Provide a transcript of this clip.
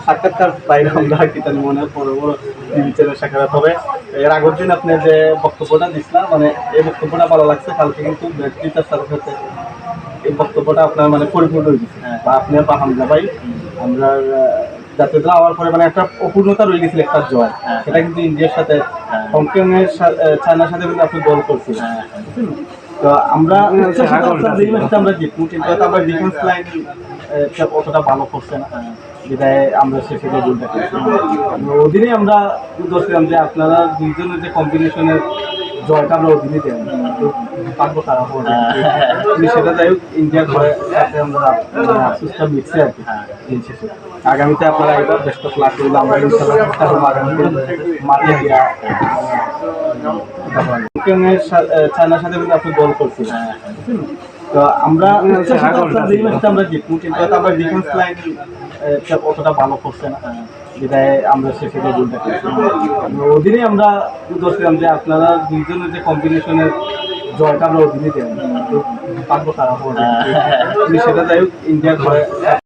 সাক্ষাৎকার আমরা মনে বড় বড় টিভি চ্যানেল সাক্ষাৎকার তবে এর আগের দিন আপনি যে বক্তব্যটা দিছিলেন মানে এই বক্তব্যটা ভালো লাগছে কালকে কিন্তু ব্যক্তিতার সাথে সাথে এই বক্তব্যটা আপনার মানে পরিপূর্ণ হয়ে গেছে। বা আপনি বা হামজা ভাই আমরা যাতে যাওয়ার পরে মানে একটা অপূর্ণতা রয়ে গেছিল একটা জয়। হ্যাঁ। সেটা কিন্তু ইন্ডিয়ার সাথে হ্যাঁ। সা- আহ, চায়নার সাথে কিন্তু আপনি গোল হ্যাঁ? তো আমরা আমরা জিতবো কিন্তু আমরা ডিফেন্স লাইন অতটা ভালো করছে না। বিদায় আমরা গিয়ে গোলটা করেছি। ওদিনে আমরা ধরছিলাম যে আপনারা দুইজনের যে কম্বিনেশনের জয়টা আমরা ওদিনে দেন। পারব তারা সেটা যাই হোক ইন্ডিয়ার পরে সাথে আমরা আফসোসটা মিটছে আর কি দিন শেষে। আগামীতে আপনারা এবার বেস্ট অফ লাক করলে আমরা মাঠে আহ, চায়নার সাথে কিন্তু আপনি গোল করছিলেন হ্যাঁ, বুঝছেন? তো আমরা আমরা জিতবো আমরা ডিফেন্স লাইন অতটা ভালো করছে না। বিদায় আমরা গিয়ে গোলটা ওদিনে আমরা ধরছিলাম যে আপনারা দুইজনের যে কম্বিনেশনের জয়টা আমরা ওদিনে দেন। পারব তারা সেটা যাই হোক ইন্ডিয়ার